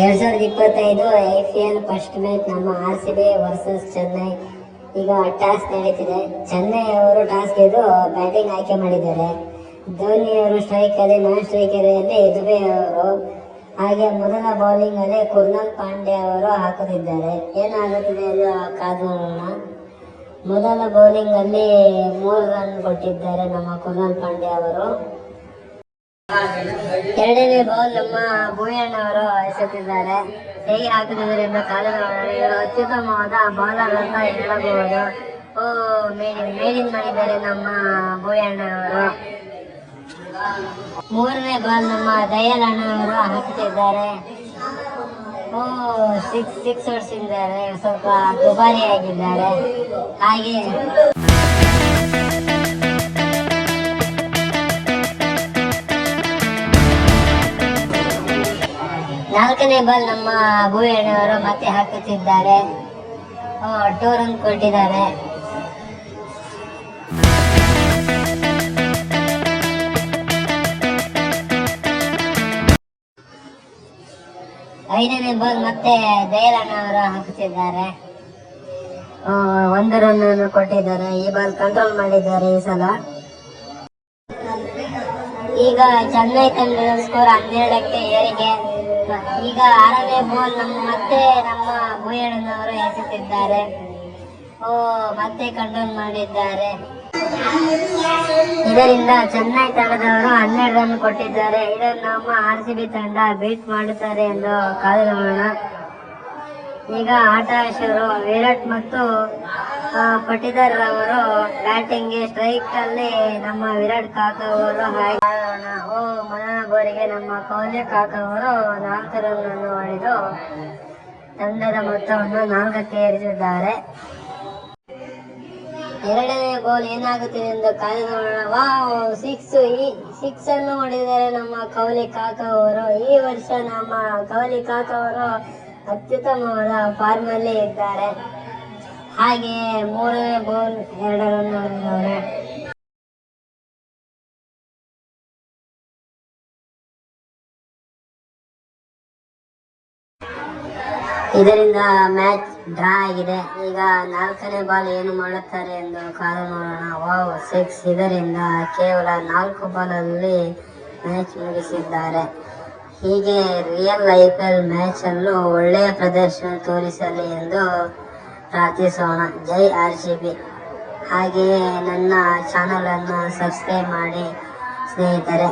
ಎರಡ್ ಸಾವಿರದ ಇಪ್ಪತ್ತೈದು I P L first match ನಮ್ಮ R C B versus Chennai ಈಗ ಟಾಸ್ ನಡೀತಿದೆ. ಚೆನ್ನೈ ಅವರು ಟಾಸ್ ಗೆದ್ದು ಬ್ಯಾಟಿಂಗ್ ಆಯ್ಕೆ ಮಾಡಿದ್ದಾರೆ. ಧೋನಿ ಅವರು ಸ್ಟ್ರೈಕ್ ಅಲ್ಲಿ ನಾನ್ ಸ್ಟ್ರೈಕರ್ ಅಲ್ಲಿ ದುಬೆ ಅವರು ಹಾಗೆ ಮೊದಲ ಬೌಲಿಂಗ್ ಅಲ್ಲಿ ಕುರ್ನಾಲ್ ಪಾಂಡೆ ಅವರು ಹಾಕುತ್ತಿದ್ದಾರೆ. ಏನಾಗುತ್ತಿದೆ ಎಂದು ಕಾದು ನೋಡೋಣ ಮೊದಲ ಬೌಲಿಂಗ್ ಅಲ್ಲಿ ಮೂರು ರನ್ ಕೊಟ್ಟಿದ್ದಾರೆ ನಮ್ಮ ಕುರ್ನಾಲ್ ಪಾಂಡೆ ಅವರು. ಎರಡನೇ ಬಾಲ್ ನಮ್ಮ ಭೂಯಣ್ಣವರು ಎಸೆತಿದ್ದಾರೆ ಹೇಗೆ ಹಾಕುತ್ತಿದ್ದಾರೆ ಎಂಬ ಇವರು ಅತ್ಯುತ್ತಮವಾದ ಬಾಲರ್ ಅಂತ ಹೇಳಬಹುದು. ಓ ಮೇಲಿನ ಮೇಲಿನ ಮಾಡಿದ್ದಾರೆ ನಮ್ಮ ಭೂಯಣ್ಣವರು ಮೂರನೇ ಬಾಲ್ ನಮ್ಮ ದಯಾಲ್ ಅಣ್ಣ ಅವರು ಹಾಕುತ್ತಿದ್ದಾರೆ ಓ ಸಿಕ್ಸ್ ಸಿಕ್ಸ್ ಹೊಡಿಸಿದ್ದಾರೆ ಸ್ವಲ್ಪ ದುಬಾರಿ ಆಗಿದ್ದಾರೆ ಹಾಗೆ. ನಾಲ್ಕನೇ ಬಾಲ್ ನಮ್ಮ ಭೂಯಣ್ಣವರು ಮತ್ತೆ ಹಾಕುತ್ತಿದ್ದಾರೆ. ಟೂ ರನ್ ಕೊಟ್ಟಿದ್ದಾರೆ. ಐದನೇ ಬಾಲ್ ಮತ್ತೆ ದಯಲಣ್ಣ ಅವರು ಹಾಕುತ್ತಿದ್ದಾರೆ. ಒಂದು ರನ್ ಕೊಟ್ಟಿದ್ದಾರೆ. ಈ ಬಾಲ್ ಕಂಟ್ರೋಲ್ ಮಾಡಿದ್ದಾರೆ ಈ ಸಲ. ಈಗ ಚೆನ್ನೈ ತಂಡದ ಸ್ಕೋರ್ ಹನ್ನೆರಡಕ್ಕೆ ಏರಿಕೆ. ಈಗ ಆರನೇ ಬಾಲ್ ನಮ್ಮ ಮತ್ತೆ ನಮ್ಮ ಭೂಯಣ್ಣನವರು ಎಸೆತಿದ್ದಾರೆ. ಓ, ಮತ್ತೆ ಕಂಡೋನ್ ಮಾಡಿದ್ದಾರೆ. ಇದರಿಂದ ಚೆನ್ನೈ ತಂಡದವರು ಹನ್ನೆರಡು ರನ್ ಕೊಟ್ಟಿದ್ದಾರೆ. ಇದನ್ನು ನಮ್ಮ ಆರ್ ಸಿ ಬಿ ತಂಡ ಬೀಟ್ ಮಾಡುತ್ತಾರೆ ಎಂದು ಕಾದು ಈಗ ಆಟ ಶುರು. ವಿರಾಟ್ ಮತ್ತು ಪಟಿದಾರ್ ಅವರು ಬ್ಯಾಟಿಂಗ್ ಸ್ಟ್ರೈಕ್ ಅಲ್ಲಿ ನಮ್ಮ ವಿರಾಟ್ ಕಾಕ ಅವರು ಹಾಗೆ ಓ ಬೋರಿಗೆ ನಮ್ಮ ಕೌಲಿ ಕಾಕ ಅವರು ನಾಲ್ಕು ರನ್ ಅನ್ನು ಹೊಡೆದು ತಂಡದ ಮೊತ್ತವನ್ನು ನಾಲ್ಕಕ್ಕೆ ಏರಿಸಿದ್ದಾರೆ. ಎರಡನೇ ಗೋಲ್ ಏನಾಗುತ್ತಿದೆ ಎಂದು ಕಾಯ್ದು ನೋಡೋಣ ಸಿಕ್ಸ್ ಈ ಸಿಕ್ಸ್ ಅನ್ನು ಹೊಡೆದರೆ ನಮ್ಮ ಕೌಲಿ ಕಾಕ ಅವರು ಈ ವರ್ಷ ನಮ್ಮ ಕೌಲಿ ಕಾಕ ಅವರು ಅತ್ಯುತ್ತಮವಾದ ಫಾರ್ಮ್ ಅಲ್ಲಿ ಇದ್ದಾರೆ. ಹಾಗೆ ಮೂರನೇ ಬೋಲ್ ಎರಡರನ್ನು ಹೊಡೆದವರು. ಇದರಿಂದ ಮ್ಯಾಚ್ ಡ್ರಾ ಆಗಿದೆ. ಈಗ ನಾಲ್ಕನೇ ಬಾಲ್ ಏನು ಮಾಡುತ್ತಾರೆ ಎಂದು ಕಾದು ನೋಡೋಣ. ವಾವ್ ಸಿಕ್ಸ್ ಇದರಿಂದ ಕೇವಲ ನಾಲ್ಕು ಬಾಲಲ್ಲಿ ಮ್ಯಾಚ್ ಮುಗಿಸಿದ್ದಾರೆ. ಹೀಗೆ real I P L match ಅಲ್ಲೂ ಒಳ್ಳೆಯ ಪ್ರದರ್ಶನ ತೋರಿಸಲಿ ಎಂದು ಪ್ರಾರ್ಥಿಸೋಣ. ಜೈ ಆರ್ ಸಿ ಬಿ ಹಾಗೆಯೇ ನನ್ನ ಚಾನಲನ್ನು ಸಬ್ಸ್ಕ್ರೈಬ್ ಮಾಡಿ ಸ್ನೇಹಿತರೆ.